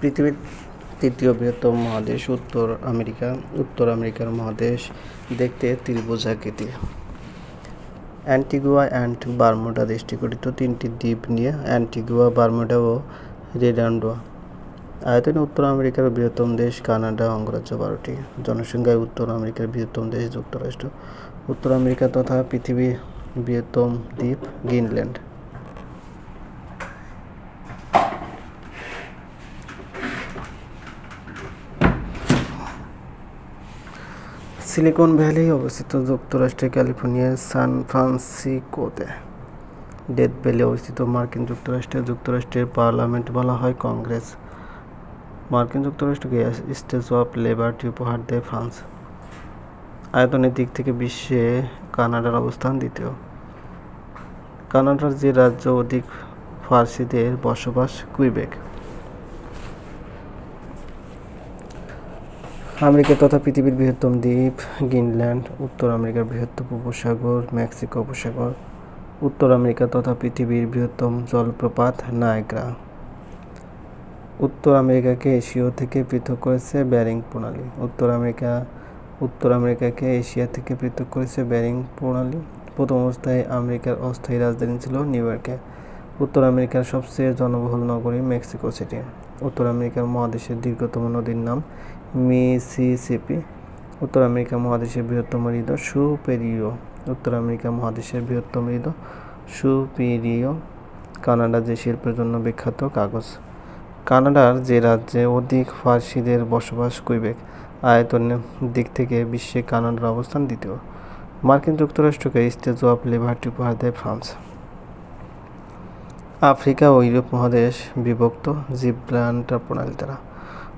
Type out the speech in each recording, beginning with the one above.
পৃথিবীর তৃতীয় বৃহত্তম মহাদেশ উত্তর আমেরিকা। উত্তর আমেরিকার মহাদেশ দেখতে ত্রিভুজ আকৃতির অ্যান্টিগুয়া অ্যান্ড বারমুডা দেশটি গঠিত তিনটি দ্বীপ নিয়ে অ্যান্টিগুয়া, বারমুডা ও রেডান্ডোয়া। আয়তনে উত্তর আমেরিকার বৃহত্তম দেশ কানাডা, অঙ্গরাজ্য বারোটি। জনসংখ্যায় উত্তর আমেরিকার বৃহত্তম দেশ যুক্তরাষ্ট্র। উত্তর আমেরিকা তথা পৃথিবীর বৃহত্তম দ্বীপ গ্রিনল্যান্ড। সিলিকন ভ্যালি অবস্থিত যুক্তরাষ্ট্রের ক্যালিফোর্নিয়ার সান ফ্রান্সিসকোতে। ডেথ ভ্যালি অবস্থিত মার্কিন যুক্তরাষ্ট্রের যুক্তরাষ্ট্রের পার্লামেন্ট বলা হয় কংগ্রেস। মার্কিন যুক্তরাষ্ট্রকে স্টেজ অফ লিবার্টি উপহার দেয় ফ্রান্স। আয়তনের দিক থেকে বিশ্বে কানাডার অবস্থান দ্বিতীয়। কানাডার যে রাজ্য অধিক ফার্সিদের বসবাস, কুইবেক। আমেরিকা তথা পৃথিবীর বৃহত্তম দ্বীপ, গ্রিনল্যান্ড, উত্তর আমেরিকার বৃহত্তম উপসাগর, মেক্সিকো উপসাগর, উত্তর আমেরিকা তথা পৃথিবীর বৃহত্তম জলপ্রপাত নায়গ্রা উত্তর আমেরিকাকে এশীয় থেকে পৃথক করেছে ব্যারিং প্রণালী। উত্তর আমেরিকা, উত্তর আমেরিকাকে এশিয়া থেকে পৃথক করেছে ব্যারিং প্রণালী। প্রথম অবস্থায় আমেরিকার অস্থায়ী রাজধানী ছিল নিউ ইয়র্কে। উত্তর আমেরিকার সবচেয়ে জনবহুল নগরী মেক্সিকো সিটি। উত্তর আমেরিকার মহাদেশের দীর্ঘতম নদীর নাম মিসিসিপি। উত্তর আমেরিকা মহাদেশের বৃহত্তম হ্রদ সুপেরিও উত্তর আমেরিকা মহাদেশের বৃহত্তম হ্রদ সুপেরিও কানাডা যে শিল্পের জন্য বিখ্যাত কাগজ। কানাডার যে রাজ্যে অধিক ফার্সিদের বসবাস কুইবেক আয়তনের দিক থেকে বিশ্বে কানাডার অবস্থান দ্বিতীয়। মার্কিন যুক্তরাষ্ট্রকে স্টেজ অফ লিবার্টি উপহার দেয় ফ্রান্স। আফ্রিকা ও ইউরোপ মহাদেশ বিভক্ত জিব্রাল্টার প্রণালী দ্বারা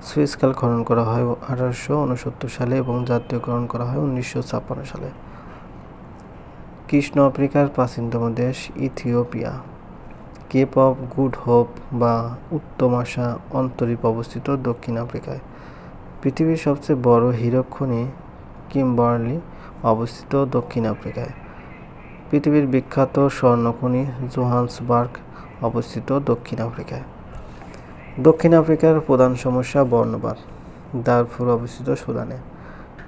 সুইস খাল খনন করা হয় আঠারোশো উনসত্তর সালে এবং জাতীয়করণ করা হয় উনিশশো ছাপ্পান্ন সালে। কৃষ্ণ আফ্রিকার প্রাচীনতম দেশ Ethiopia. Cape of Good Hope বা উত্তম আশা অন্তরীপ অবস্থিত দক্ষিণ আফ্রিকায়। পৃথিবীর সবচেয়ে বড় হীরক খনি কিম্বার্লি অবস্থিত দক্ষিণ আফ্রিকায়। পৃথিবীর বিখ্যাত স্বর্ণখনি জোহান্সবার্গ অবস্থিত দক্ষিণ আফ্রিকায়। দক্ষিণ আফ্রিকার প্রধান সমস্যা বর্ণবাদ। দারফুর অবস্থিত সুদানে।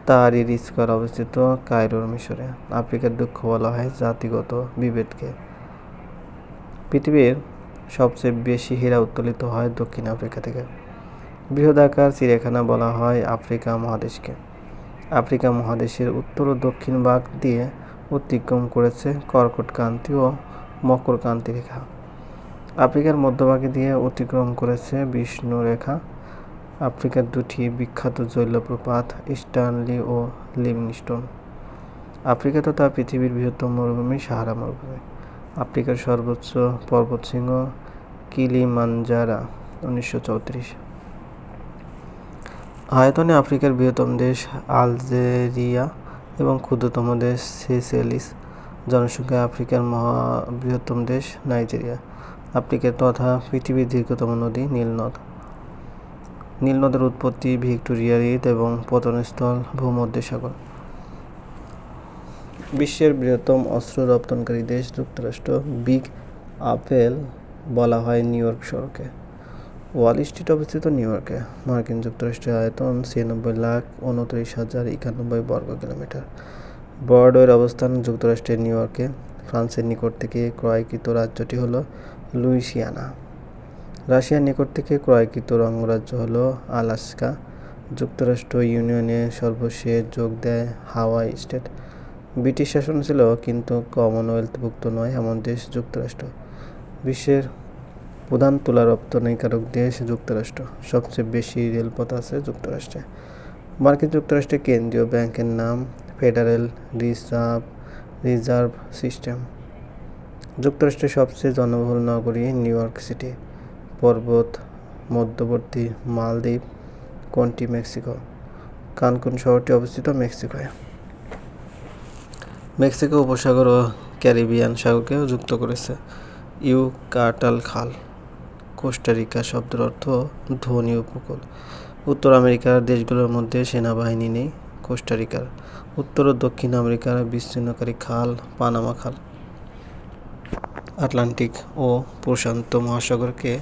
তারির স্কোয়ার অবস্থিত কায়রোর মিশরে। আফ্রিকার দুঃখ বলা হয় জাতিগত বিভেদকে। পৃথিবীর সবচেয়ে বেশি হীরা উত্তোলিত হয় দক্ষিণ আফ্রিকা থেকে। বৃহদাকার চিড়িয়াখানা বলা হয় আফ্রিকা মহাদেশকে। আফ্রিকা মহাদেশের উত্তর ও দক্ষিণ ভাগ দিয়ে অতিক্রম করেছে কর্কট ক্রান্তি ও মকর ক্রান্তি রেখা। আফ্রিকার মধ্যভাগে দিয়ে অতিক্রম করেছে বিষ্ণু রেখা আফ্রিকার দুটি বিখ্যাত জৈলপ্রপাত স্টানলি ও লিভিংস্টোন আফ্রিকা তথা পৃথিবীর বৃহত্তম মরুভূমি সাহারা মরুভূমি। আফ্রিকার সর্বোচ্চ পর্বতশৃঙ্গ কিলিমানজারা উনিশশো চৌত্রিশ। আয়তনে আফ্রিকার বৃহত্তম দেশ আলজেরিয়া এবং ক্ষুদ্রতম দেশ সেসেলিস। জনসংখ্যায় আফ্রিকার মহা বৃহত্তম দেশ নাইজেরিয়া। আফ্রিকা তথা পৃথিবীর দীর্ঘতম নদী নীলনদ। নীলনদের উৎপত্তি ভিক্টোরিয়া হ্রদ এবং পতনস্থল ভূমধ্যসাগর। বিশ্বের বৃহত্তম অস্ত্র রপ্তানিকারী দেশ যুক্তরাষ্ট্র, বিগ আপেল বলা হয় নিউ ইয়র্ক শহরকে। ওয়াল স্ট্রিট অবস্থিত নিউ ইয়র্কে মার্কিন যুক্তরাষ্ট্রের আয়তন ছিয়ানব্বই লাখ উনত্রিশ হাজার একানব্বই বর্গ কিলোমিটার। বর্ডওয়ের অবস্থান যুক্তরাষ্ট্রের নিউ ইয়র্কে। ফ্রান্সের নিকট থেকে ক্রয়কৃত রাজ্যটি হলো লুইসিয়ানা। রাশিয়ার নিকট থেকে ক্রয়কৃত অঙ্গরাজ্য হলো আলাস্কা। যুক্তরাষ্ট্র ইউনিয়নে সর্বশেষ যোগ দেয় হাওয়াই স্টেট। ব্রিটিশ শাসন ছিল, কিন্তু কমনওয়েলথভুক্ত নয় এমন দেশ যুক্তরাষ্ট্র। বিশ্বের প্রধান তুলা রপ্তানিকারক দেশ যুক্তরাষ্ট্র। সবচেয়ে বেশি রেলপথ আছে যুক্তরাষ্ট্রে। মার্কিন যুক্তরাষ্ট্রের কেন্দ্রীয় ব্যাংকের নাম, ফেডারেল রিজার্ভ রিজার্ভ সিস্টেম। যুক্তরাষ্ট্রের সবচেয়ে জনবহুল নগরী নিউ ইয়র্ক সিটি, পর্বত, মধ্যবর্তী মালদ্বীপ, কোনটি মেক্সিকো? কানকুন শহরটি অবস্থিত মেক্সিকোয়। মেক্সিকো উপসাগর ও ক্যারিবিয়ান সাগরকেও যুক্ত করেছে ইউকাটাল খাল, কোস্টারিকা শব্দের অর্থ ধনী উপকূল উত্তর আমেরিকার দেশগুলোর মধ্যে সেনাবাহিনী নেই কোস্টারিকার। উত্তর ও দক্ষিণ আমেরিকার বিচ্ছিন্নকারী খাল পানামা খাল। আটলান্টিক ও প্রশান্ত মহাসাগরকে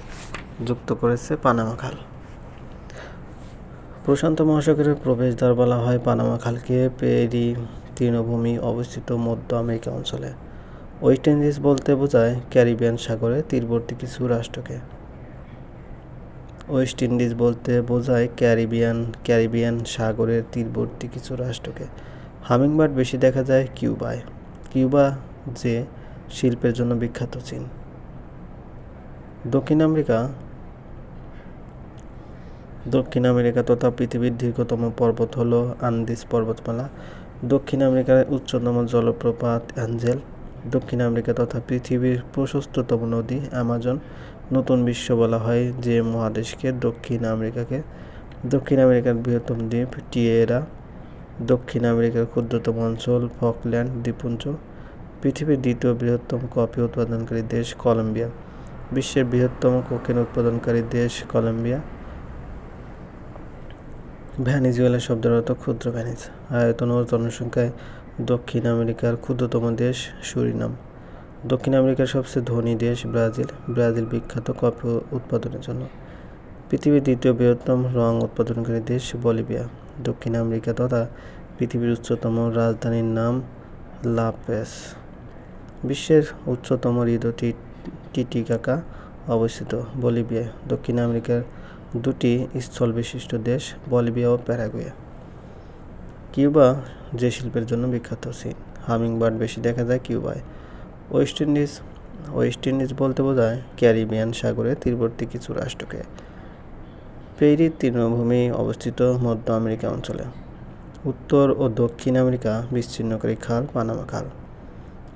যুক্ত করেছে পানামা খাল। প্রশান্ত মহাসাগরের প্রবেশদ্বার বলা হয় পানামা খালকে পেরি তৃণভূমি অবস্থিত মধ্য আমেরিকা অঞ্চলে। ওয়েস্ট ইন্ডিজ বলতে বোঝায় ক্যারিবিয়ান সাগরে তীরবর্তী কিছু রাষ্ট্রকে। ওয়েস্ট ইন্ডিজ বলতে বোঝায় ক্যারিবিয়ান ক্যারিবিয়ান সাগরের তীরবর্তী কিছু রাষ্ট্রকে। হামিংবার্ড বেশি দেখা যায় কিউবায়। কিউবা যে শিল্পের জন্য বিখ্যাত চীন। দক্ষিণ আমেরিকা। দক্ষিণ আমেরিকা তথা পৃথিবীর দীর্ঘতম পর্বত হল আন্দিস পর্বতমালা। দক্ষিণ আমেরিকার উচ্চতম জলপ্রপাত অ্যাঞ্জেল। দক্ষিণ আমেরিকা তথা পৃথিবীর প্রশস্ততম নদী অ্যামাজন। নতুন বিশ্ব বলা হয় যে মহাদেশকে দক্ষিণ আমেরিকাকে। দক্ষিণ আমেরিকার বৃহত্তম দ্বীপ টিয়েরা। দক্ষিণ আমেরিকার ক্ষুদ্রতম অঞ্চল ফকল্যান্ড, দ্বীপপুঞ্জ। পৃথিবীর দ্বিতীয় বৃহত্তম কফি উৎপাদনকারী দেশ কলম্বিয়া। বিশ্বের বৃহত্তম কোকেন উৎপাদনকারী দেশ কলম্বিয়া। ভ্যানিজুয়েলা শব্দের অর্থ ক্ষুদ্র ভ্যানিজ। আয়তন ও জনসংখ্যায় দক্ষিণ আমেরিকার ক্ষুদ্রতম দেশ সুরিনাম। দক্ষিণ আমেরিকার সবচেয়ে ধনী দেশ ব্রাজিল। ব্রাজিল বিখ্যাত কফি উৎপাদনের জন্য। পৃথিবীর দ্বিতীয় বৃহত্তম রং উৎপাদনকারী দেশ বলিভিয়া। দক্ষিণ আমেরিকা তথা পৃথিবীর উচ্চতম রাজধানীর নাম লাপেস। বিশ্বের উচ্চতম হৃদয় টিটিকাকা অবস্থিত। বলিভিয়া, দক্ষিণ আমেরিকার দুটি স্থল বিশিষ্ট দেশ, বলিভিয়া ও প্যারাগুয়ে। কিউবা যে শিল্পের জন্য বিখ্যাত চীন। হামিংবার্ড বেশি দেখা যায় কিউবায়। ওয়েস্ট ইন্ডিজ ওয়েস্ট ইন্ডিজ বলতে বোঝায় ক্যারিবিয়ান সাগরে তীরবর্তী কিছু রাষ্ট্রকে। পেরি তৃণভূমি অবস্থিত মধ্য আমেরিকা অঞ্চলে। উত্তর ও দক্ষিণ আমেরিকা বিচ্ছিন্নকারী খাল, পানামা খাল।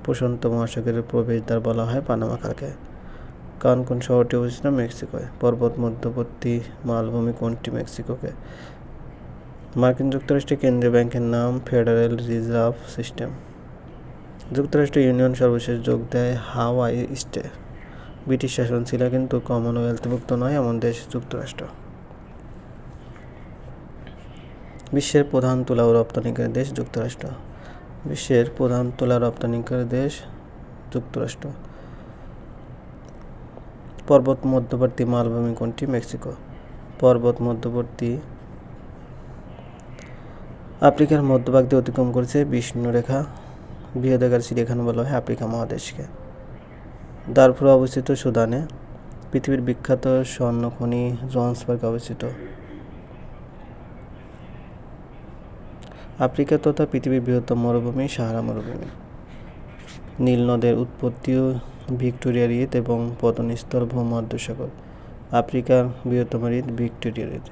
প্রশান্ত মহাসাগরের প্রবেশদ্বার বলা হয় পানামা খালকে কানকুন শহরটি অবস্থিত মেক্সিকোয়। পর্বত, মধ্যবর্তী মালভূমি কোনটি মেক্সিকোকে? মার্কিন যুক্তরাষ্ট্রের কেন্দ্রীয় ব্যাংকের নাম, ফেডারেল রিজার্ভ সিস্টেম। যুক্তরাষ্ট্র ইউনিয়ন সর্বশেষ যোগ দেয় হাওয়াই স্টে ব্রিটিশ শাসন ছিল কিন্তু কমনওয়েলথভুক্ত নয়, এমন দেশ যুক্তরাষ্ট্র। বিশ্বের প্রধান তুলা ও রপ্তানিকারী দেশ যুক্তরাষ্ট্র। বিশ্বের প্রধান তুলা রপ্তানিকারী দেশ যুক্তরাষ্ট্র। পর্বত মধ্যবর্তী মালভূমি কোনটি? মেক্সিকো। পর্বত মধ্যবর্তী আফ্রিকার মধ্যভাগ দিয়ে অতিক্রম করেছে বিষ্ণুরেখা বৃহদাকার চিড়িয়াখানা বলা হয় আফ্রিকা মহাদেশকে। দারফুর অবস্থিত সুদানে। পৃথিবীর বিখ্যাত স্বর্ণখনি জোহান্সবার্গ অবস্থিত। আফ্রিকা তথা পৃথিবীর বৃহত্তম মরুভূমি সাহারা মরুভূমি। নীল নদের উৎপত্তিও ভিক্টোরিয়া হ্রদ এবং পতনস্থল ভূমধ্যসাগর, আফ্রিকার বৃহত্তম হ্রদ ভিক্টোরিয়া হ্রদ।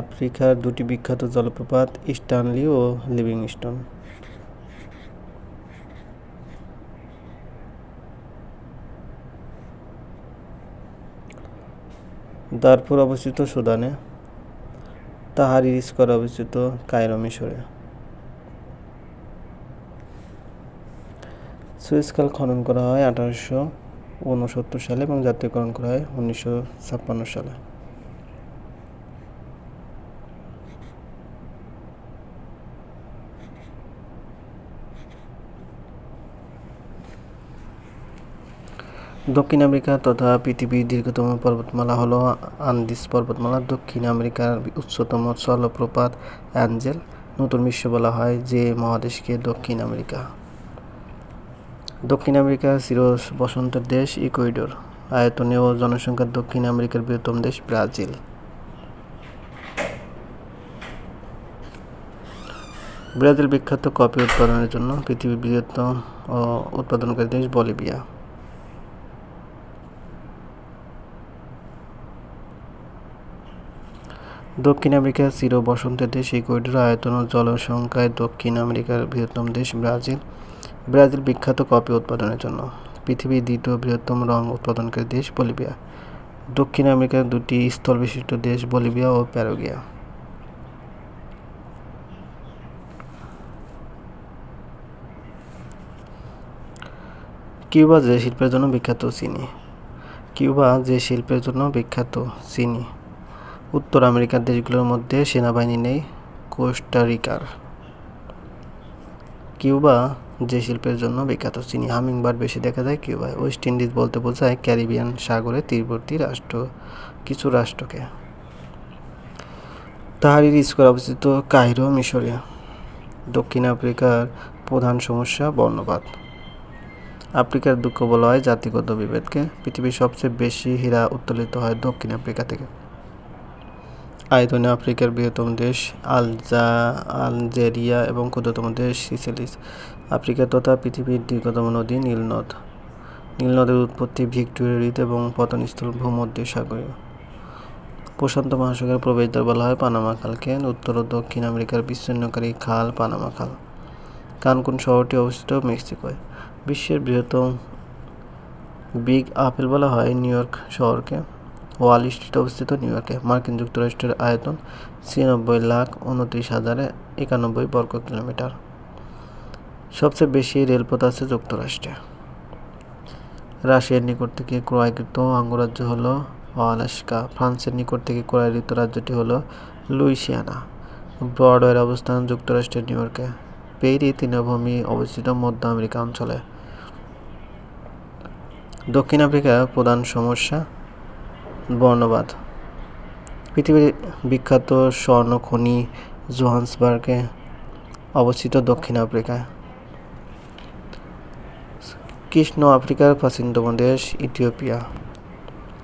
আফ্রিকার দুটি বিখ্যাত জলপ্রপাত স্টানলি ও লিভিংস্টন। দারফুর অবস্থিত সুদানে তাহারি স্কোয়ার অবস্থিত কায়রো মিশরে। সুয়েজ খাল খনন করা হয় আঠারোশো উনসত্তর সালে এবং জাতীয়করণ করা হয় উনিশশো ছাপ্পান্ন সালে। দক্ষিণ আমেরিকা তথা পৃথিবীর দীর্ঘতম পর্বতমালা হলো আন্দিস পর্বতমালা। দক্ষিণ আমেরিকার উচ্চতম জলপ্রপাত অ্যাঞ্জেল, নতুন বিশ্ব বলা হয় যে মহাদেশকে দক্ষিণ আমেরিকা। দক্ষিণ আমেরিকার চির বসন্তের দেশ ইকুইডোর আয়তনে ও জনসংখ্যার দক্ষিণ আমেরিকার বৃহত্তম দেশ ব্রাজিল। ব্রাজিল বিখ্যাত কফি উৎপাদনের জন্য পৃথিবীর বৃহত্তম ও উৎপাদনকারী দেশ বলিভিয়া। দক্ষিণ আমেরিকার চির বসন্তের দেশ ইকুয়েডর আয়তন ও জনসংখ্যায় দক্ষিণ আমেরিকার বৃহত্তম দেশ ব্রাজিল। ব্রাজিল বিখ্যাত কফি উৎপাদনের জন্য পৃথিবীর দ্বিতীয় বৃহত্তম রং উৎপাদনকারী দেশ বলিভিয়া। দক্ষিণ আমেরিকার দুটি স্থল বিশিষ্ট দেশ বলিভিয়া ও প্যারোগিয়া। কিউবা যে শিল্পের জন্য বিখ্যাত, চিনি। কিউবা যে শিল্পের জন্য বিখ্যাত, চিনি। উত্তর আমেরিকার দেশগুলোর মধ্যে সেনাবাহিনী নেই কোস্টারিকার কিউবা যে শিল্পের জন্য বিখ্যাত, চিনি হামিংবার্ড বেশি দেখা যায় কিউবায়। ওয়েস্ট ইন্ডিজ বলতে বোঝায় ক্যারিবিয়ান সাগরে তীরবর্তী রাষ্ট্র, কিছু রাষ্ট্রকে। তাহারির স্কোয়ার অবস্থিত কাহিরো মিশরিয়া দক্ষিণ আফ্রিকার প্রধান সমস্যা বর্ণবাদ। আফ্রিকার দুঃখ বলা হয় জাতিগত বিভেদকে। পৃথিবীর সবচেয়ে বেশি হীরা উত্তোলিত হয় দক্ষিণ আফ্রিকা থেকে। আয়তনে আফ্রিকার বৃহত্তম দেশ, আলজা, আলজেরিয়া এবং ক্ষুদ্রতম দেশ সিসেলিস। আফ্রিকা তথা পৃথিবীর দীর্ঘতম নদী নীলনদ। নীলনদের উৎপত্তি ভিক্টোরিয়া হ্রদ এবং পতনস্থল ভূমধ্য সাগরীয়। প্রশান্ত মহাসাগরের প্রবেশদ্বার বলা হয় পানামা খালকে। উত্তর ও দক্ষিণ আমেরিকার বিচ্ছিন্নকারী খাল পানামা খাল। কানকুন শহরটি অবস্থিত মেক্সিকোয়। বিশ্বের বৃহত্তম বিগ আপেল বলা হয় নিউ ইয়র্ক শহরকে। ওয়াল স্ট্রিট অবস্থিত নিউ ইয়র্কে। মার্কিন যুক্তরাষ্ট্রের আয়তন ছিয়ানব্বই লাখ উনত্রিশ হাজারে একানব্বই বর্গ কিলোমিটার। সবচেয়ে বেশি রেলপথ আছে যুক্তরাষ্ট্রে। রাশিয়ার নিকট থেকে ক্রয়কৃত অঙ্গরাজ্য হলো আলাস্কা। ফ্রান্সের নিকট থেকে ক্রয়কৃত রাজ্যটি হলো লুইসিয়ানা। ব্রডওয়ের অবস্থান যুক্তরাষ্ট্রের নিউ ইয়র্কে। পেরি তৃণভূমি অবস্থিত মধ্য আমেরিকা অঞ্চলে। দক্ষিণ আফ্রিকার প্রধান সমস্যা বর্ণবাদ। পৃথিবীর বিখ্যাত স্বর্ণ খনি জোহান্সবার্গে অবস্থিত দক্ষিণ আফ্রিকায়। কৃষ্ণ আফ্রিকার প্রাচীনতম দেশ ইথিওপিয়া।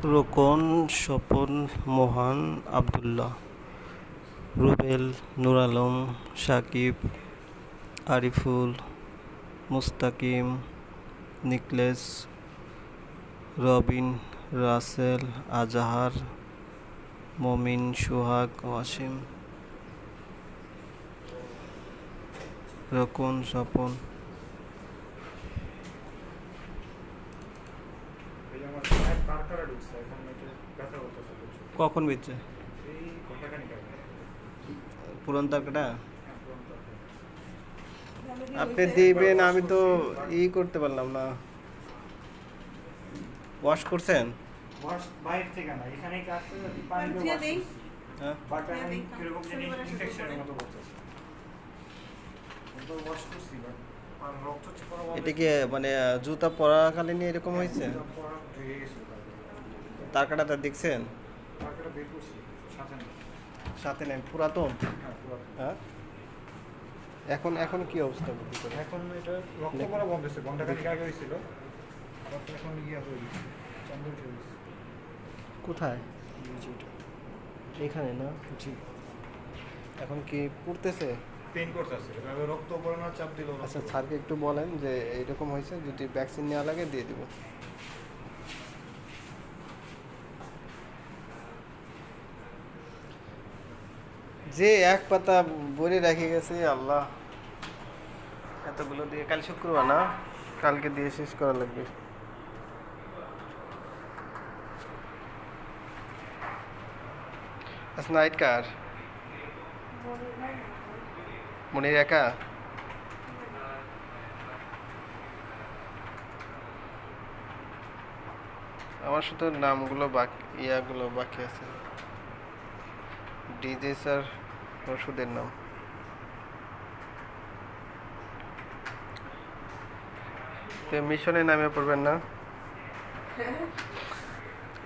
রোকন স্বপন মোহান আবদুল্লাহ, রুবেল নুর আলম, সাকিব আরিফুল, মুস্তাকিম, নিকলেস, রবিন রাসেল আজাহার মমিন সোহাগ ওয়াসিম রকুন স্বপন। কখন বিচ্ছে পুরন তারকাটা। আপনি দিবেন আমি তো ই করতে পারলাম না। ওয়াশ করছেন? ওয়াশ বাইরে থেকে না পানি দিয়ে। হ্যাঁ। বাট এখন কীরকম জানি শুরু করা শুরু ইনফেকশনের মতো করতেছে। ওয়াশ করছি বাট আর রক্ত চিপড়া বন্ধ এটা কি মানে জুতা পরাকালীন এরকম হয়েছে? গেছে তারপরে। তার কাটাটা দেখছেন? সাথে না সাথে নেই পুরাতন? হ্যাঁ হ্যাঁ। এখন এখন কি অবস্থা? এখন এটা রক্ত পড়া বন্ধ হয়েছে আগে হয়েছিল। এখন ইয়ে চন্দন কোথায়। এখানে না? জি। এখন কি পড়তেছে? পেন করতেছে এভাবে রক্ত পড়ে চাপ দিলেও আচ্ছা স্যারকে একটু বলেন যে এরকম হয়েছে যদি ভ্যাকসিন নেওয়া লাগে দিয়ে দেবো। যে এক পাতা বলে রেখে গেছে আল্লাহ। এতগুলো দিয়ে কাল শুক্রবার না? কালকে দিয়ে শেষ করা লাগবে। আজ নাইট কার মনির একা আমার শুধু নামগুলো বাকি, ইয়াগুলো বাকি আছে। ডিজে স্যার, ওষুধের নাম। তো মিশনে নামে পড়বেন না?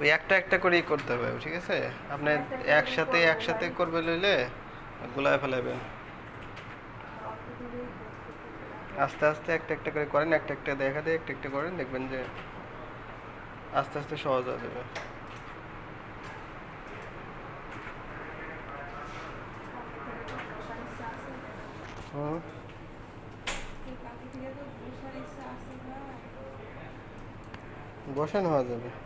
ওই একটা একটা করেই করতে হবে, ঠিক আছে? আপনি একসাথে একসাথে করবে লইলে গুলায় ফেলাবেন আস্তে আস্তে একটা একটা করে করেন, একটা একটা দেখা দিয়ে, একটা একটা করেন, দেখবেন যে আস্তে আস্তে সহজ হয়ে যাবে। হুম। বসেন হওয়া যাবে।